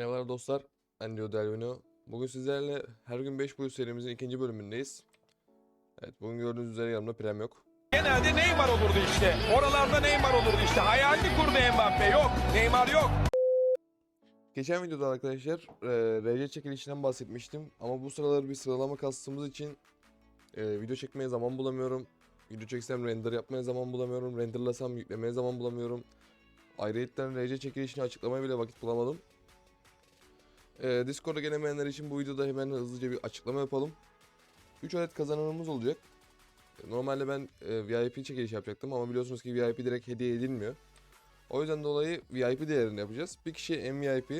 Merhabalar dostlar, ben Leo Delvino. Bugün sizlerle her gün 5 boyut serimizin ikinci bölümündeyiz. Evet, bugün gördüğünüz üzere yanımda Prem yok. Genelde Neymar olurdu işte. Oralarda Neymar olurdu işte. Hayalini kurdu Mbappe. Yok. Neymar yok. Geçen videoda arkadaşlar e, RC çekilişinden bahsetmiştim. Ama bu sıralar bir sıralama kastığımız için e, video çekmeye zaman bulamıyorum. Video çeksem render yapmaya zaman bulamıyorum. Renderlasam yüklemeye zaman bulamıyorum. Ayrıyetten RC çekilişini açıklamaya bile vakit bulamadım. E, Discord'a gelemeyenler için bu videoda hemen hızlıca bir açıklama yapalım. 3 adet kazananımız olacak. Normalde ben e, VIP çekiliş yapacaktım ama biliyorsunuz ki VIP direkt hediye edilmiyor. O yüzden dolayı VIP değerini yapacağız. Bir kişiye MVP,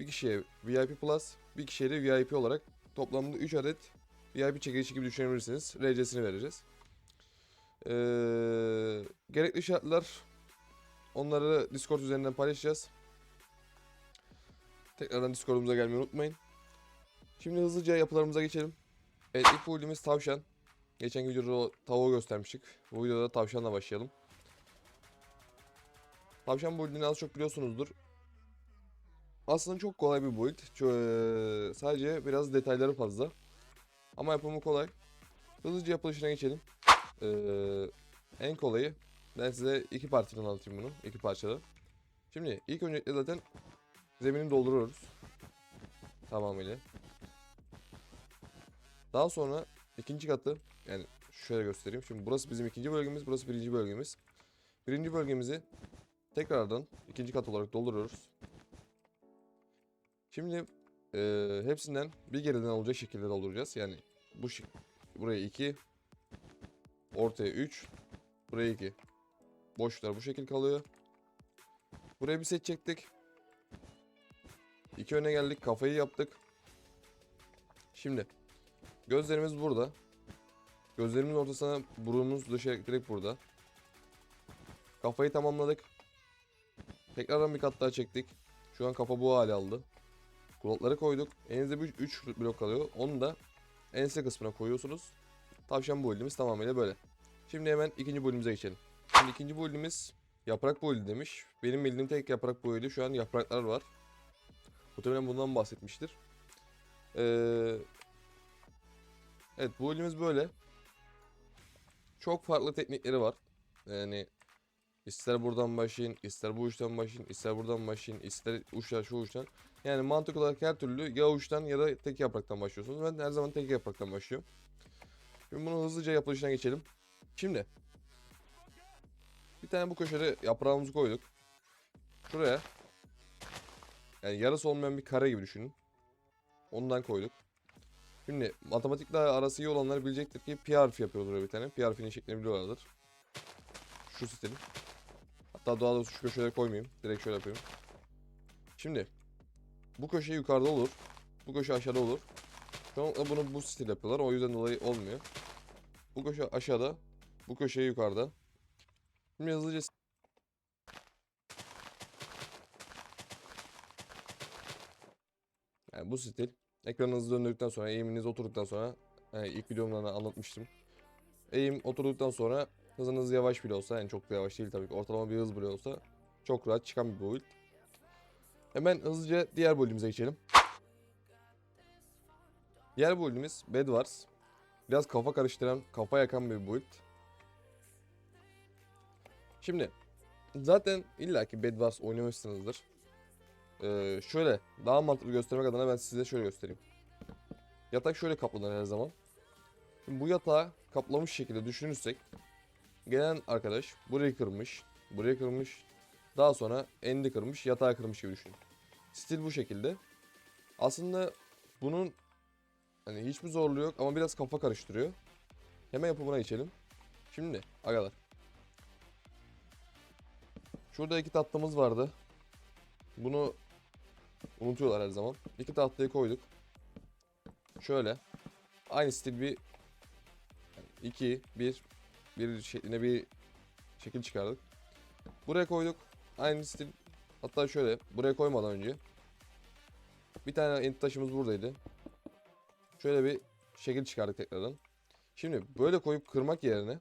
bir kişiye VIP Plus, bir kişiye de VIP olarak toplamda 3 adet VIP çekilişi gibi düşünebilirsiniz. RC'sini vereceğiz. Ee, gerekli şartlar onları Discord üzerinden paylaşacağız. Tekrardan Discord'umuza gelmeyi unutmayın. Şimdi hızlıca yapılarımıza geçelim. Evet ilk build'imiz tavşan. Geçen videoda tavuğu göstermiştik. Bu videoda tavşanla başlayalım. Tavşan build'ini az çok biliyorsunuzdur. Aslında çok kolay bir build. Sadece biraz detayları fazla. Ama yapımı kolay. Hızlıca yapılışına geçelim. Ee, en kolayı ben size iki partiden anlatayım bunu. iki parçada. Şimdi ilk öncelikle zaten zemini dolduruyoruz. Tamamıyla. Daha sonra ikinci katı yani şöyle göstereyim. Şimdi burası bizim ikinci bölgemiz, burası birinci bölgemiz. Birinci bölgemizi tekrardan ikinci kat olarak dolduruyoruz. Şimdi eee, hepsinden bir geriden olacak şekilde dolduracağız. Yani bu buraya 2 ortaya 3 buraya 2 boşluklar bu şekil kalıyor. Buraya bir set çektik. İki öne geldik kafayı yaptık. Şimdi gözlerimiz burada. Gözlerimin ortasına burnumuz dışarı direkt burada. Kafayı tamamladık. Tekrardan bir kat daha çektik. Şu an kafa bu hale aldı. Kulakları koyduk. Elinizde 3 blok kalıyor. Onu da ense kısmına koyuyorsunuz. Tavşan build'imiz tamamıyla böyle. Şimdi hemen ikinci build'imize geçelim. Şimdi ikinci build'imiz yaprak build demiş. Benim bildiğim tek yaprak build'i şu an yapraklar var. Muhtemelen bundan bahsetmiştir. Ee, evet build'imiz böyle. Çok farklı teknikleri var. Yani ister buradan başlayın, ister bu uçtan başlayın, ister buradan başlayın, ister uçtan şu uçtan. Yani mantık olarak her türlü ya uçtan ya da tek yapraktan başlıyorsunuz. Ben her zaman tek yapraktan başlıyorum. Şimdi bunu hızlıca yapılışına geçelim. Şimdi bir tane bu köşede yaprağımızı koyduk. Şuraya yani yarısı olmayan bir kare gibi düşünün. Ondan koyduk. Şimdi matematikle arası iyi olanlar bilecektir ki pi harfi yapıyordur bir tane. Pi harfinin şeklini biliyorlardır. Şu stilin. Hatta daha doğrusu şu köşelere koymayayım. Direkt şöyle yapayım. Şimdi bu köşe yukarıda olur. Bu köşe aşağıda olur. Çoğunlukla bunu bu stil yapıyorlar. O yüzden dolayı olmuyor. Bu köşe aşağıda. Bu köşe yukarıda. Şimdi hızlıca yani bu stil ekranınızı döndürdükten sonra eğiminiz oturduktan sonra yani ilk videomda da anlatmıştım. Eğim oturduktan sonra hızınız yavaş bile olsa yani çok da yavaş değil tabii ki ortalama bir hız bile olsa çok rahat çıkan bir build. Hemen hızlıca diğer build'imize geçelim. Diğer build'imiz Bed Wars. Biraz kafa karıştıran, kafa yakan bir build. Şimdi zaten illaki Bed Wars oynamışsınızdır. Ee, şöyle daha mantıklı göstermek adına ben size şöyle göstereyim. Yatak şöyle kaplanır her zaman. Şimdi bu yatağı kaplamış şekilde düşünürsek gelen arkadaş burayı kırmış, burayı kırmış, daha sonra endi kırmış, yatağı kırmış gibi düşünün. Stil bu şekilde. Aslında bunun hani hiçbir zorluğu yok ama biraz kafa karıştırıyor. Hemen yapımına geçelim. Şimdi agalar. Şurada iki tatlımız vardı. Bunu unutuyorlar her zaman. İki tatlıyı koyduk. Şöyle. Aynı stil bir 2 1 bir şekline bir şekil çıkardık. Buraya koyduk. Aynı stil. Hatta şöyle buraya koymadan önce bir tane ent taşımız buradaydı. Şöyle bir şekil çıkardık tekrardan. Şimdi böyle koyup kırmak yerine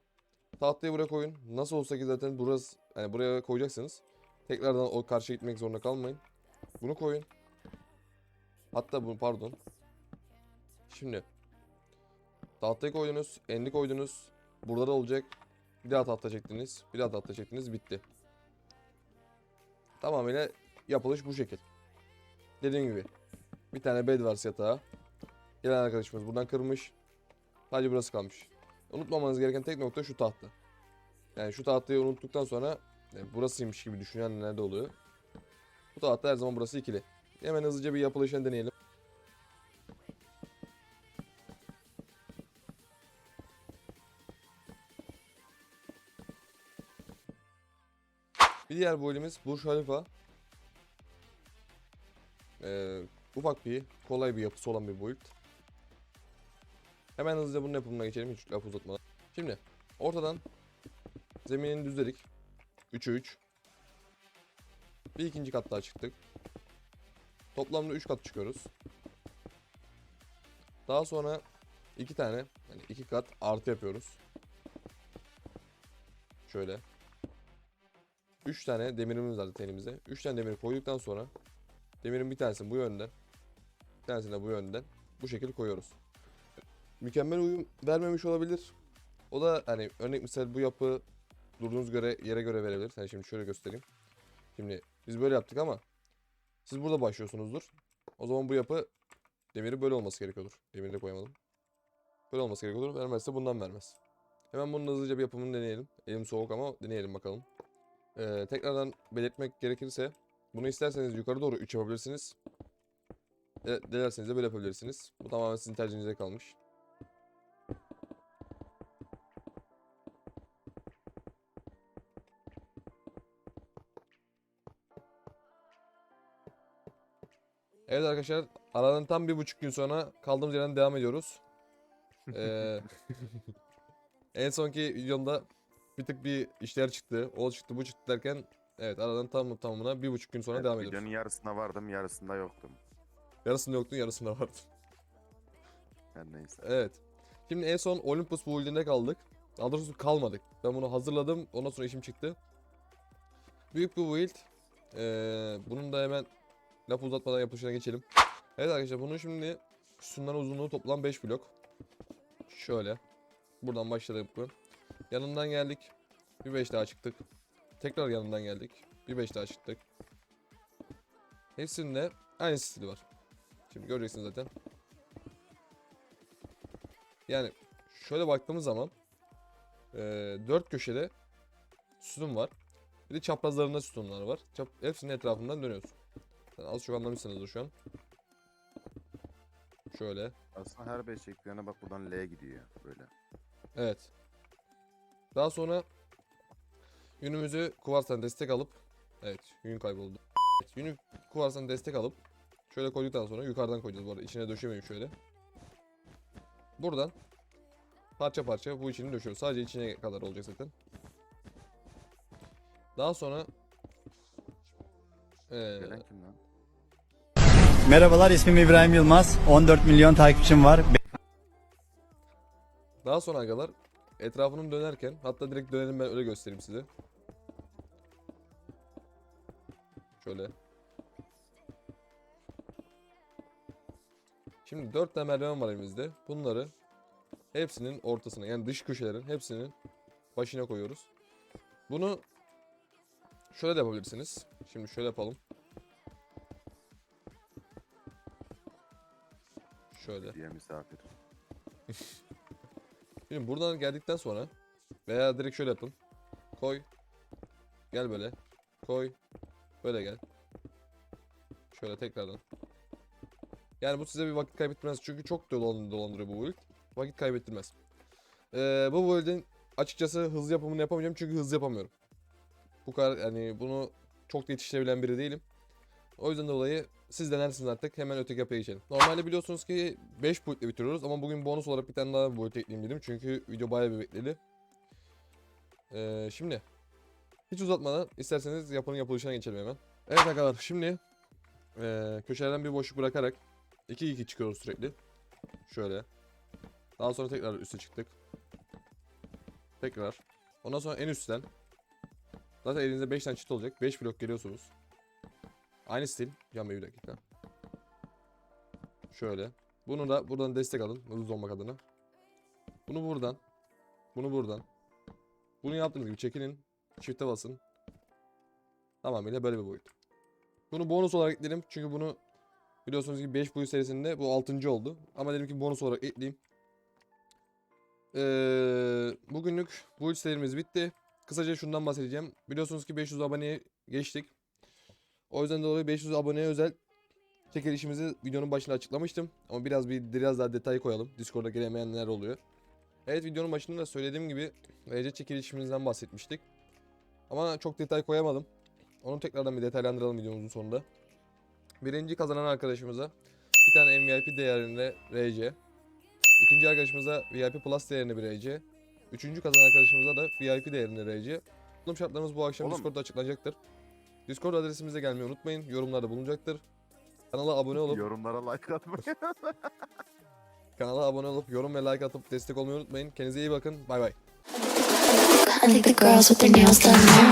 tahtayı buraya koyun. Nasıl olsa ki zaten burası yani buraya koyacaksınız. Tekrardan o karşıya gitmek zorunda kalmayın. Bunu koyun. Hatta bu pardon. Şimdi tahtayı koydunuz, endi koydunuz. Burada da olacak. Bir daha tahta çektiniz, bir daha tahta çektiniz, bitti. Tamamıyla yapılış bu şekil. Dediğim gibi bir tane bed var yatağı. Gelen arkadaşımız buradan kırmış. Sadece burası kalmış. Unutmamanız gereken tek nokta şu tahta. Yani şu tahtayı unuttuktan sonra e, burasıymış gibi düşünenler de oluyor. Bu tahta her zaman burası ikili. Hemen hızlıca bir yapılışını deneyelim. Bir diğer build'imiz Burj Khalifa. Ee, ufak bir, kolay bir yapısı olan bir build. Hemen hızlıca bunun yapımına geçelim hiç laf uzatmadan. Şimdi ortadan zeminini düzledik. 3'e 3. Bir ikinci kat daha çıktık. Toplamda 3 kat çıkıyoruz. Daha sonra iki tane yani iki kat artı yapıyoruz. Şöyle. 3 tane demirimiz var tenimize. 3 tane demir koyduktan sonra demirin bir tanesini bu yönden bir tanesini de bu yönden bu şekilde koyuyoruz. Mükemmel uyum vermemiş olabilir. O da hani örnek misal bu yapı durduğunuz göre yere göre verebilir. Hani şimdi şöyle göstereyim. Şimdi biz böyle yaptık ama siz burada başlıyorsunuzdur. O zaman bu yapı demiri böyle olması gerekiyordur. Demiri de koyamadım. Böyle olması gerekiyordur. Vermezse bundan vermez. Hemen bunun hızlıca bir yapımını deneyelim. Elim soğuk ama deneyelim bakalım. Ee, tekrardan belirtmek gerekirse bunu isterseniz yukarı doğru 3 yapabilirsiniz. Dilerseniz de böyle yapabilirsiniz. Bu tamamen sizin tercihinize kalmış. Evet arkadaşlar aradan tam bir buçuk gün sonra kaldığımız yerden devam ediyoruz. Ee, en sonki videomda bir tık bir işler çıktı. O çıktı bu çıktı derken evet aradan tam tamamına bir buçuk gün sonra devam ediyoruz. Videonun yarısına vardım, yarısında yoktum. Yarısında yoktun yarısında vardı. Her neyse. Evet. Şimdi en son Olympus build'inde kaldık. Daha doğrusu kalmadık. Ben bunu hazırladım. Ondan sonra işim çıktı. Büyük bir build. Ee, bunun da hemen laf uzatmadan yapılışına geçelim. Evet arkadaşlar bunun şimdi sütunların uzunluğu toplam 5 blok. Şöyle. Buradan başladık bu. Yanından geldik. Bir 5 daha çıktık. Tekrar yanından geldik. Bir 5 daha çıktık. Hepsinde aynı stili var. Şimdi göreceksiniz zaten. Yani şöyle baktığımız zaman eee dört köşede sütun var. Bir de çaprazlarında sütunlar var. Çap hepsinin etrafından dönüyoruz. Yani az çok anlamışsınızdır şu an. Şöyle. Aslında her beş çektiğine bak buradan L gidiyor böyle. Evet. Daha sonra yünümüzü kuvarstan destek alıp evet yün kayboldu. Evet, yünü kuvarstan destek alıp şöyle koyduktan sonra yukarıdan koyacağız bu arada içine döşemeyin şöyle. Buradan parça parça bu içini döşüyoruz. Sadece içine kadar olacak zaten. Daha sonra ee, Gelen kim lan? Merhabalar ismim İbrahim Yılmaz. 14 milyon takipçim var. Daha sonra agalar etrafının dönerken hatta direkt dönelim ben öyle göstereyim size. Şöyle. Şimdi 4 tane merdiven var elimizde. Bunları hepsinin ortasına yani dış köşelerin hepsinin başına koyuyoruz. Bunu şöyle de yapabilirsiniz. Şimdi şöyle yapalım. Şöyle. diye misafir. Şimdi buradan geldikten sonra veya direkt şöyle yapın. Koy. Gel böyle. Koy. Böyle gel. Şöyle tekrardan. Yani bu size bir vakit kaybettirmez. Çünkü çok dolan dolandırıyor bu build. Vakit kaybettirmez. Ee, bu build'in açıkçası hızlı yapımını yapamayacağım çünkü hızlı yapamıyorum. Bu kadar yani bunu çok da yetiştirebilen biri değilim. O yüzden dolayı siz denersiniz artık hemen öteki yapıya geçelim. Normalde biliyorsunuz ki 5 boyutla bitiriyoruz ama bugün bonus olarak bir tane daha boyut ekleyeyim dedim. Çünkü video bayağı bir bekledi. Ee, şimdi hiç uzatmadan isterseniz yapının yapılışına geçelim hemen. Evet arkadaşlar şimdi ee, köşelerden bir boşluk bırakarak 2-2 çıkıyoruz sürekli. Şöyle. Daha sonra tekrar üste çıktık. Tekrar. Ondan sonra en üstten. Zaten elinizde 5 tane çift olacak. 5 blok geliyorsunuz. Aynı stil. Bey bir dakika. Şöyle. Bunu da buradan destek alın. Hızlı olmak adına. Bunu buradan. Bunu buradan. Bunu yaptığınız gibi çekilin. Shift'e basın. Tamamıyla böyle bir boyut. Bunu bonus olarak ekledim. Çünkü bunu biliyorsunuz ki 5 boyut serisinde bu 6. oldu. Ama dedim ki bonus olarak ekleyeyim. Ee, bugünlük bu serimiz bitti. Kısaca şundan bahsedeceğim. Biliyorsunuz ki 500 aboneye geçtik. O yüzden dolayı 500 aboneye özel çekilişimizi videonun başında açıklamıştım. Ama biraz bir biraz daha detay koyalım. Discord'a gelemeyenler oluyor. Evet videonun başında da söylediğim gibi RC çekilişimizden bahsetmiştik. Ama çok detay koyamadım. Onu tekrardan bir detaylandıralım videomuzun sonunda. Birinci kazanan arkadaşımıza bir tane MVP değerinde RC. İkinci arkadaşımıza VIP Plus değerinde bir RC. Üçüncü kazanan arkadaşımıza da VIP değerinde RC. Kullanım şartlarımız bu akşam Oğlum. Discord'da açıklanacaktır. Discord adresimize gelmeyi unutmayın. Yorumlarda bulunacaktır. Kanala abone olup... Yorumlara like atmayı. kanala abone olup yorum ve like atıp destek olmayı unutmayın. Kendinize iyi bakın. Bay bay. I think the girls with their nails done now.